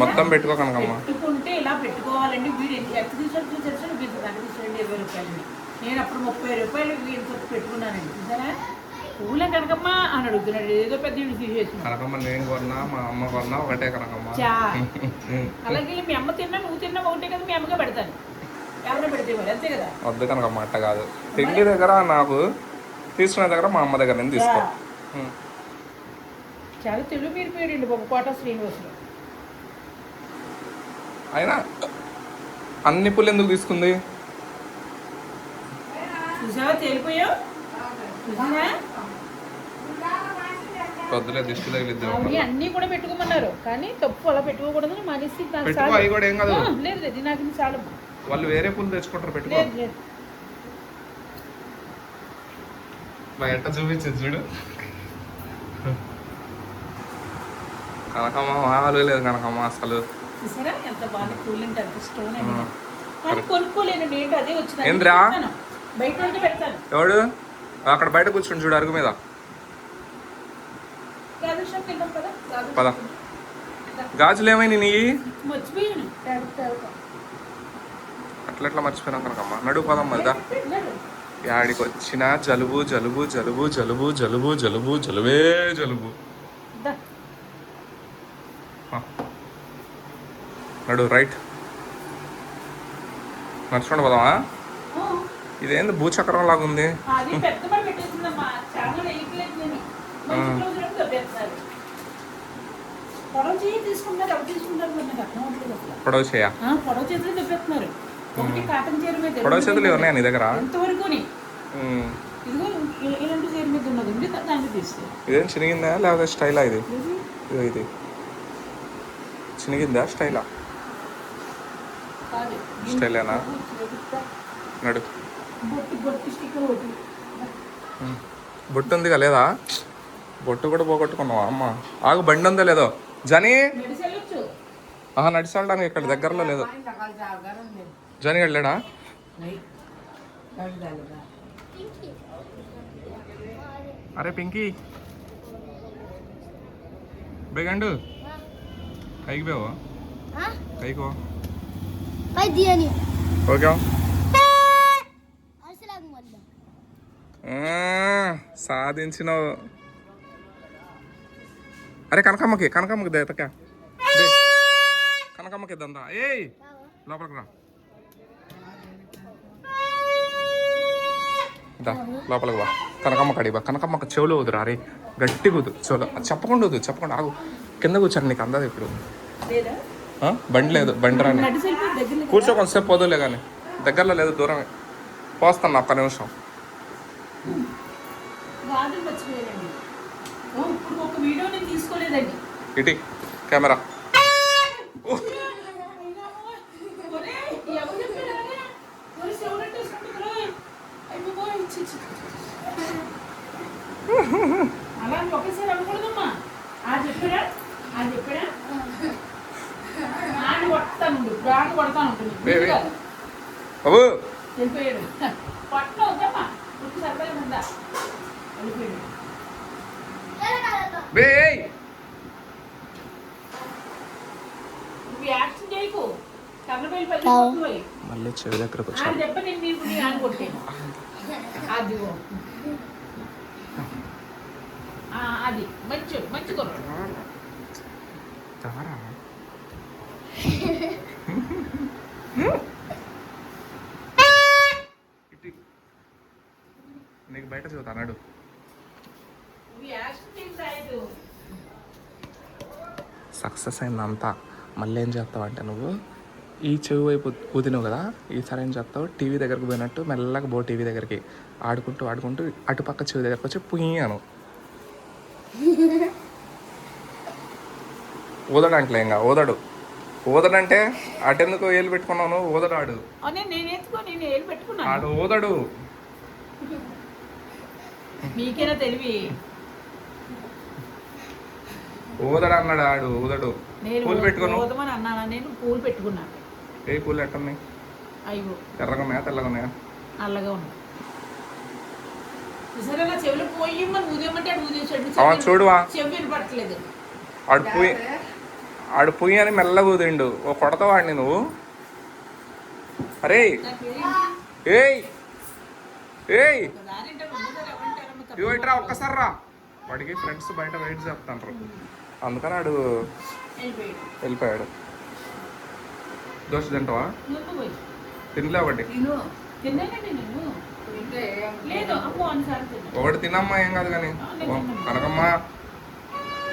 మొత్తం పెట్టుకో కనకమ్మ పెట్టుకుంటే ఇలా పెట్టుకోవాలండి. వీడు ఎంత తీసాడు చూసారు వీడు దగ్గర తీసాడు ఇరవై రూపాయలని. నేను అప్పుడు ముప్పై రూపాయలు వీళ్ళతో పెట్టుకున్నానండి. చూసారా? పూలే కనకమ్మ అని అడుగుతున్నాడు. ఏదో పెద్ద తీసేసిన కనకమ్మ నేను కొన్నా మా అమ్మ కొన్నా ఒకటే కనకమ్మ. అలాగే మీ అమ్మ తిన్నా నువ్వు తిన్నా ఒకటే కదా మీ అమ్మగా పెడతాను. మరి వద్దు కనకమ్మ అట్ట కాదు. తిండి దగ్గర నాకు తీసుకునే దగ్గర మా అమ్మ దగ్గర నేను తీసుకో. చాలా తెలుగు మీరు పోయాడండి బాబు కోట శ్రీనివాసులు. అయినా అన్ని పుల్లు ఎందుకు తీసుకుంది? వద్దులే దిష్టి తగిలిద్ది. అన్నీ కూడా పెట్టుకోమన్నారు. కానీ తప్పు అలా పెట్టుకోకూడదు పెట్టుకో. అవి కూడా ఏం కాదు. లేదు లేదు నాకు ఇది చాలు. వాళ్ళు వేరే పుల్లు తెచ్చుకుంటారు పెట్టుకో. బయట చూపించదు చూడు. కనకమ్మ మామూలు లేదు కనకమ్మ అసలు. చూసారా? ఎంత బాగా కూలింగ్ స్టోన్. కానీ కొనుక్కోలేను ఏంటి అదే వచ్చింది. ఏంద్రా? బయట ఉంటే పెడతాను. ఎవడు? అక్కడ బయట కూర్చుని చూడు అరుగు మీద. పద. గాజులు ఏమైనా నీ. అట్లట్లా మర్చిపోయినా కనకమ్మ. నడు పదం మరిదా. యాడికి వచ్చిన జలుబు జలుబు జలుబు జలుబు జలుబు జలుబు జలుబే జలుబు. నడు రైట్. నడుచుకోండి పదమా? ఇదేంది భూచక్రం లాగా ఉంది? పొడవ చేయి పొడవు చేతులు ఉన్నాయా నీ దగ్గర? ఇదేం చినిగిందా? లేకపోతే స్టైలా ఇది? ఇదో ఇది. చినిగిందా? స్టైలా? స్టైలేనా? నడు. బొట్టు ఉందిగా లేదా? బొట్టు కూడా పోగొట్టుకున్నావా? అమ్మ. ఆగు బండి ఉందో లేదో? జని! ఆహా నడిచి వెళ్ళడానికి ఇక్కడ దగ్గరలో లేదు. జని వెళ్ళాడా? అరే పింకీ. బేగండు కైకి బేవో? కైకో Sila ang wala? సాధించినావు. అరే కనకమ్మకి కనకమ్మకి దేతక కనకమ్మకి ఇద్దంతా ఏయ్! లోపలికి రా. దా లోపలికి వా కనకమ్మ కడి బా. కనకమ్మకి చెవులు వదురా అరే. గట్టి కుదు చెవులు. చెప్పకుండా వద్దు చెప్పకుండా. ఆగు. కింద కూర్చోండి నీకు అందదు ఇప్పుడు? బండి లేదు బండి రాని. కూర్చో కొంతసేపు పోదులే కానీ దగ్గరలో లేదు దూరమే. పోస్తాను ఒక్క నిమిషం. గాజులు మర్చిపోయారండి ఓ, ఇప్పుడు ఒక వీడియో నేను తీసుకోలేదండి ఇటీ కెమెరా ఒరేయ్, ఎవరు చెప్పారా? ఒరేయ్, శివుడు తీసుకుంటుందిరా. అయ్య బాబోయ్, చి, చి. అలా అని ఒకేసారి అనకూడదమ్మా ఆ చెప్పారా ఆ చెప్పారా ఆడు కొడతాను ఇప్పుడు ఆడు కొడతాను ఉంటుంది బేబీ. వీడు కాదు. బాబు వెళ్ళిపోయాడు పట్నం వద్దమ్మా ఇప్పుడు సరదాగా ఉందా వెళ్ళిపోయాడు బే ఏయ్. నువ్వు యాక్షన్ చేయకు కర్రపల్లి పది కొట్టుకోవాలి. మళ్ళీ చెవి దగ్గరకు ఆ దెబ్బ నేను నీకు నీ ఆన కొట్టాను. అదిగో. ఆ, అది. మంచి మంచి ఇటీ. నీకు బయట చూతా అన్నాడు. సక్సెస్ అయిందంతా. మళ్ళీ ఏం చేస్తావు అంటే నువ్వు ఈ చెవి వైపు ఊదినావు కదా ఈసారి ఏం చేస్తావు? టీవీ దగ్గరకు పోయినట్టు మెల్లగా బో టీవీ దగ్గరికి. ఆడుకుంటూ ఆడుకుంటూ అటుపక్క చెవి దగ్గరకు వచ్చి పుయ్యాను ఊదడంట్లే ఇంకా ఊదడు. ఊదడంటే అటెందుకు ఏలు పెట్టుకున్నావు నువ్వు? ఊదడాడు. పెట్టుకున్నాను. ఆడు ఊదడు. మీకేనా తెలివి? ఊదడు అన్నాడు ఆడు ఊదడు. నేను పూలు పెట్టుకోను. పోదామని అన్నాను? నేను పూలు పెట్టుకున్నాను ఏ పూలు ఎట్టున్నాయి? అయ్యో. ఎర్రగా ఉన్నాయా తెల్లగా ఉన్నాయా? నల్లగా నా చెవులు పోయి మనం ఊదేయమంటే అటు ఊదేసాడు చెవి వినపడట్లేదు. ఆడు పోయి ఆడు పొయ్యి అని మెల్లగా ఊదిండు ఓ కొడతావు వాడిని నువ్వు. అరే ఏయ్. ఏయ్. ఇట్రా ఒక్కసారి రా. వాడికి ఫ్రెండ్స్ బయట వెయిట్ చెప్తాంటారు అందుకని ఆడు వెళ్ళిపోయాడు. దోశ తింటావా. తినలే ఒకటి. ఒకటి తినమ్మా ఏం కాదు కానీ. కనకమ్మ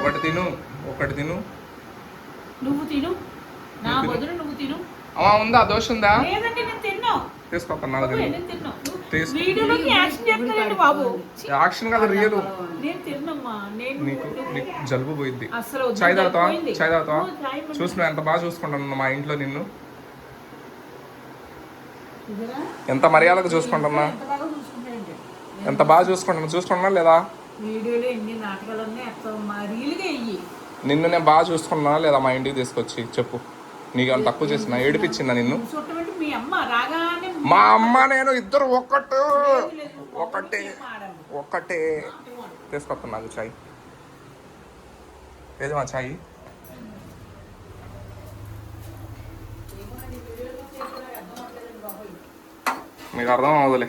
ఒకటి తిను ఒకటి తిను. నువ్వు తిను. నా బదులు నువ్వు తిను. అమ్మా ఉందా? దోశ ఉందా? లేదండి నేను తిన్నా. నేను తిన్నా. తీసుకో. వీడియోలోకి యాక్షన్ చేస్తానండి బాబు? ఛీ, యాక్షన్ కాదు రియల్. నేను తిన్నమ్మా. నేను నీకు నీకు జలుబు పోయింది చాయ్ తాగుతావా. చాయ్ తాగుతావా. చూసి నువ్వు ఎంత బాగా చూసుకుంటున్నా మా ఇంట్లో నిన్ను? ఎంత మర్యాదగా చూసుకుంటున్నా? ఎంత బాగా చూసుకుంటున్నా చూసుకుంటున్నా? లేదా? వీడియోలో ఎన్ని నాటకాలు ఉన్నాయి రీల్గా నిన్ను నేను బాగా చూసుకున్నా లేదా మా ఇంటికి తీసుకొచ్చి? చెప్పు. నీకు అంత తక్కువ చేసిన? ఏడిపించిందా నిన్ను? మీ అమ్మ రాగానే మా అమ్మ నేను ఇద్దరు ఒక్కటే ఒకటే. ఒక్కటే తీసుకొస్తాను నాకు చాయ్. ఏది మా చాయ్ నీకు అర్థం అవ్వదులే.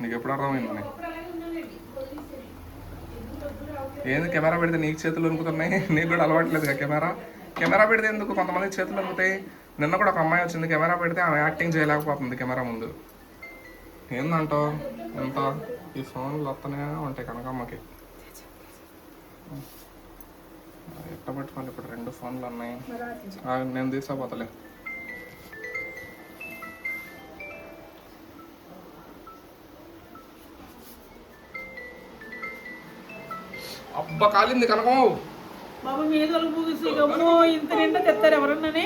నీకు ఎప్పుడు అర్థమైందని ఏంది కెమెరా పెడితే నీకు చేతులు వణుకుతున్నాయి నీకు కూడా అలవాట్లేదు కెమెరా? కెమెరా పెడితే ఎందుకు కొంతమంది చేతులు వణుకుతాయి నిన్న కూడా ఒక అమ్మాయి వచ్చింది కెమెరా పెడితే ఆమె యాక్టింగ్ చేయలేకపోతుంది కెమెరా ముందు. ఏందంటావు? ఎంత? ఈ ఫోన్లు వస్తూనే ఉంటాయి కనకమ్మకి. ఎట్ట పట్టుకోండి ఇప్పుడు రెండు ఫోన్లు ఉన్నాయి. నేను తీసుకోపోతలే అబ్బా కాలింది బాబు మీద అమ్మో ఇంత నిండా తెస్తారు ఎవరన్నానే.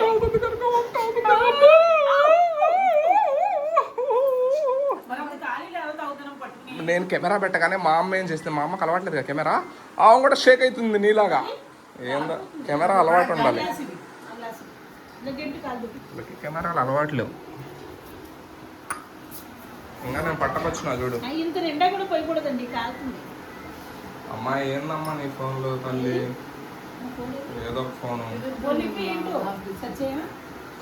పట్టుకుని? నేను కెమెరా పెట్టగానే మా అమ్మ ఏం చేస్తుంది మా అమ్మకి అలవాట్లేదు కదా కెమెరా? ఆమె కూడా షేక్ అవుతుంది నీలాగా. ఏందో కెమెరా అలవాటు ఉండాలి. కెమెరాలు అలవాట్లేవు. ఇంకా నేను పట్టకొచ్చిన చూడు. ఇంత నిండా కూడా పోయకూడదండి కాలుతుంది. అమ్మా ఏందమ్మా నీ ఫోన్లో తల్లి? ఏదో ఫోను.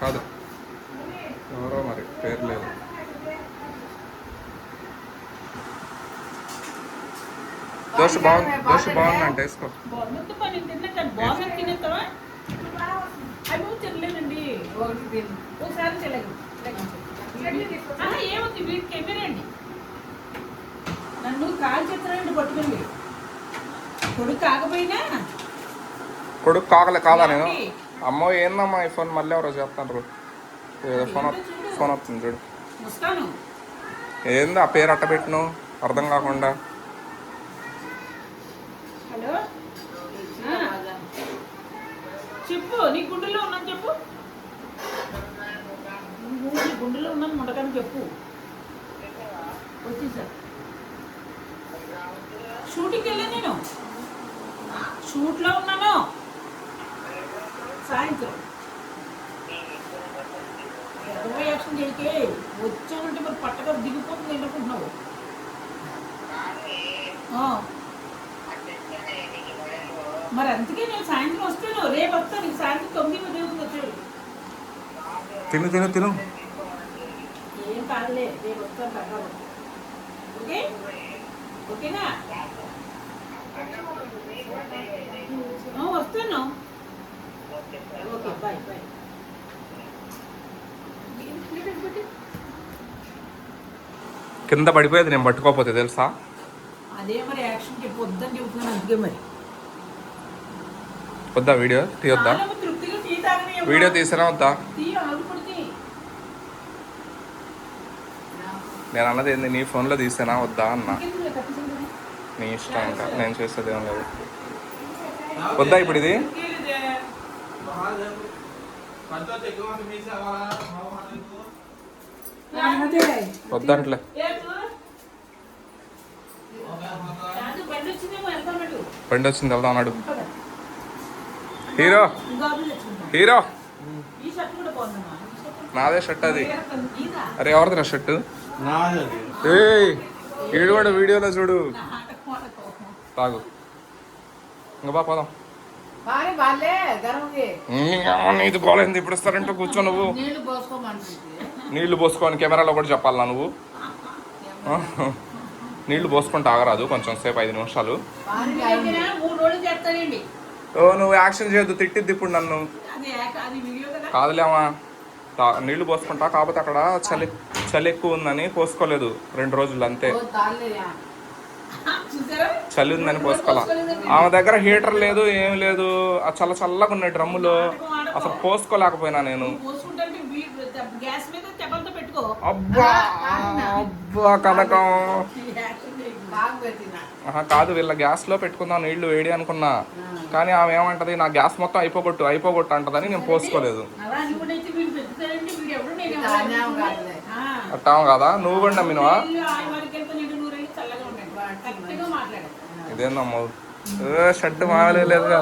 కాదు. ఎవరో మరి పేరు లేదు. దోశ బాగుంది దోశ బాగుంది అంటే వేసుకో. తినేస్తావా నువ్వు ఏముంది వీటికి కెమెరా నన్ను కాల్ చేస్తానండి పట్టుకుంది కొడుకు కాకపోయినా. కొడుకు కాకలే కాదా నేను? అమ్మో ఏందమ్మా ఈ ఫోన్? మళ్ళీ ఎవరో చేస్తాను ఏదో ఫోన్ ఫోన్ వస్తుంది చూడు. ఏంది ఆ పేరు అట్ట పెట్టిను? అర్థం కాకుండా. హలో. చెప్పు నీ గుండెలో ఉన్నాను చెప్పు. నీ గుండెలో ఉన్నాను ముడకని చెప్పు. వచ్చేసా. షూటింగ్కి వెళ్ళా నేను. షూట్లో ఉన్నాను సాయంత్రం. ఎదవ యాక్షన్ చేయకే వచ్చానంటే మరి పట్టగా దిగిపోతుంది ఏంటనుకుంటున్నావు ఆ. మరి అందుకే నేను సాయంత్రం వస్తాను. రేపు వస్తాను. నీకు సాయంత్రం తొమ్మిది అవుతుంది వచ్చాడు తిను తిను తిను. ఏం కాదులే రేపు వస్తాను ఓకే? ఓకేనా? ఆ, వస్తాను ఓకే బాయ్ బాయ్ కింద పడిపోయేది నేను పట్టుకోకపోతే తెలుసా? అదే మరి యాక్షన్ చెప్పు వద్దని చెబుతున్నాను అందుకే మరి. వద్దా వీడియో? తీయొద్దా. వీడియో తీసినా వద్దా? నేను అన్నది ఏంది నీ ఫోన్లో తీసినా వద్దా అన్న. నీ ఇష్టం ఇంకా. నేను చేసేది ఏం లేదు. వద్దా ఇప్పుడు ఇది? వద్దంట్లే. బండి బండి వచ్చింది వెళ్దాం అన్నాడు. హీరో! హీరో! నాదే షర్ట్ అది? అరే ఎవరిది నా షర్టు? ఏయ్ ఈడు కూడా వీడియోలో చూడు. తాగు. ఇంకా బా పోదాం. ఇది బాగాలేదు ఇప్పుడు ఇస్తారంటే కూర్చో నువ్వు. నీళ్ళు పోసుకొని కెమెరాలో కూడా చెప్పాలా నువ్వు? నీళ్ళు పోసుకొని తాగరాదు కొంచెం సేపు ఐదు నిమిషాలు. ఓ నువ్వు యాక్షన్ చేయొద్దు తిట్టిద్ది ఇప్పుడు నన్ను. అది యాక్- అది వీడియో కదా. కాదులేమా నీళ్ళు పోసుకుంటా కాకపోతే అక్కడ చలి చలి ఎక్కువ ఉందని పోసుకోలేదు రెండు రోజులు అంతే. చలి ఉందని పోసుకోవాలా? ఆమె దగ్గర హీటర్ లేదు ఏం లేదు. ఆ చల్ల చల్లగా ఉన్నాయి డ్రమ్ములు. అసలు పోసుకోలేకపోయినా నేను. నువ్వు పోసుకుంటే వీ- గ్యాస్ మీద తెప్పలతో పెట్టుకో. అబ్బా అబ్బా కనకం. కాదు వీళ్ళ గ్యాస్లో పెట్టుకుందాం నీళ్ళు వేడి అనుకున్నా. కానీ ఆమె ఏమంటది నా గ్యాస్ మొత్తం అయిపోగొట్టు అయిపోగొట్టు అంటదని నేను పోసుకోలేదు. అట్టాము కదా? నువ్వు కూడా నమ్మినవా వీళ్ళు ఆ వరకు వెళ్తే నిండు నూరేళ్ళు చల్లగా ఉండండి కరెక్ట్గా మాట్లాడు ఇదేందమ్మా షర్ట్ మామూలుగా లేదు.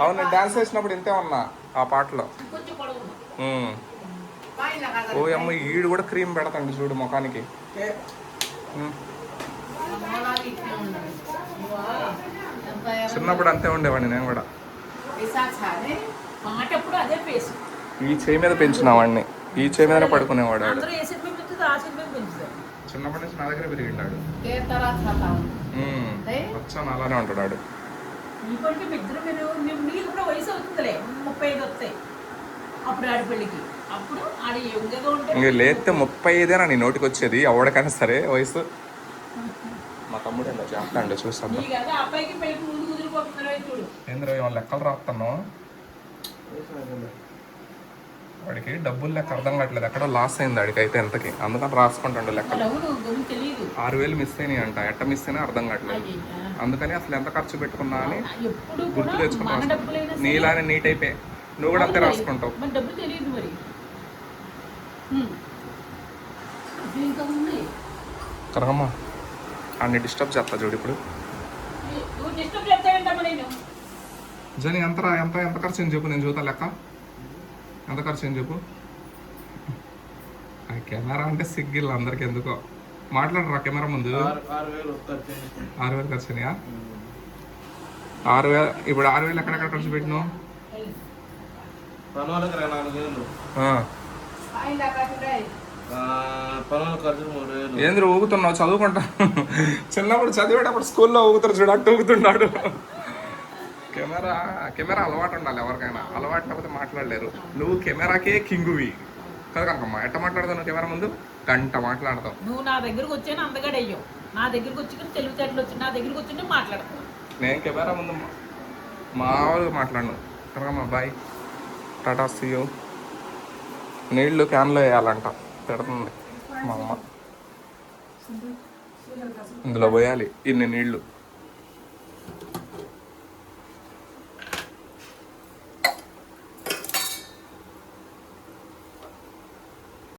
అవును నేను డాన్స్ వేసినప్పుడు ఇంతే ఉన్నా ఆ పాటలో. ఓ అమ్మ ఈడు కూడా క్రీమ్ పెడతాండి చూడు ముఖానికి. చిన్నప్పుడు అంతే ఉండేవాడిని నేను కూడా. ఈ చేయి మీద పెంచిన వాడిని ఈ చేయి మీదనే పడుకునేవాడు చిన్నప్పటి నుంచి నా దగ్గర పెరిగిండాడు. వచ్చాను అలానే ఉంటాడు వాడు నీకంటే మీ ఇద్దరు మీరు నువ్వు నీకు కూడా వయసు అవుతుందిలే. ముప్పై ఐదు వస్తాయి. అప్పుడు ఆడి పెళ్ళికి. అప్పుడు ఆడ యంగగా ఉంటే ఇంక లేస్తే ముప్పై ఐదేనా నీ నోటికి వచ్చేది ఎవరికైనా సరే వయసు. మా తమ్ముడు చేస్తాండే చూస్తాను నీకు అదే అబ్బాయికి పెళ్ళికి ముందు కుదిరిపోతున్నారో చూడు ఏంద్ర ఏమో లెక్కలు రాస్తాను వాడికి డబ్బులు లెక్క అర్థం కావట్లేదు. ఎక్కడో లాస్ అయింది వాడికి అయితే ఎంతకి అందుకని రాసుకుంటాడు తెలియదు ఆరు వేలు మిస్ అయినాయి అంట. ఎట్ట మిస్ అయినా అర్థం కావట్లేదు. అందుకని అసలు ఎంత ఖర్చు పెట్టుకున్నా అని గుర్తు తెచ్చుకుంటా నీలానే నీట్ అయిపోయి. నువ్వు కూడా అంతే. రాసుకుంటావు. కరగమ్మా అన్ని డిస్టర్బ్ చేస్తా చూడు ఇప్పుడు. జని ఎంత ఎంత ఎంత ఖర్చు అయింది చెప్పు నేను చూద్దాం లెక్క. ఎంత ఖర్చు అయింది చెప్పు? ఆ కెమెరా అంటే సిగ్గిల్ అందరికి ఎందుకో. మాట్లాడరా కెమెరా ముందు. ఆరు వేలు ఖర్చు అయినాయా? ఆరు వేలు ఇప్పుడు ఆరు వేలు ఎక్కడెక్కడ ఖర్చు పెట్టినావు? పనులకు ఇరవై నాలుగు వేలు. ఏంద్ర ఊగుతున్నావు? చదువుకుంటా. చిన్నప్పుడు చదివేటప్పుడు స్కూల్లో ఊగుతారు చూడు అట్టు ఊగుతున్నాడు. కెమెరా కెమెరా అలవాటు ఉండాలి ఎవరికైనా. అలవాటు లేకపోతే మాట్లాడలేరు. నువ్వు కెమెరాకే కింగువి. కదా కనకమ్మ ఎట్ట మాట్లాడతావు నువ్వు కెమెరా ముందు? గంట మాట్లాడతావు. నువ్వు నా దగ్గరకు వచ్చాను అందగాడు అయ్యావు నా దగ్గరకు వచ్చి తెలివితేటలు వచ్చి నా దగ్గరకు వచ్చింటే మాట్లాడతావు. నేను కెమెరా ముందు మా- మామూలుగా మాట్లాడను. కనకమ్మ బాయ్. టాటా సీయూ. నీళ్ళు క్యాన్లో వేయాలంట. పెడుతుంది మా అమ్మ. ఇందులో పోయాలి. ఇన్ని నీళ్ళు.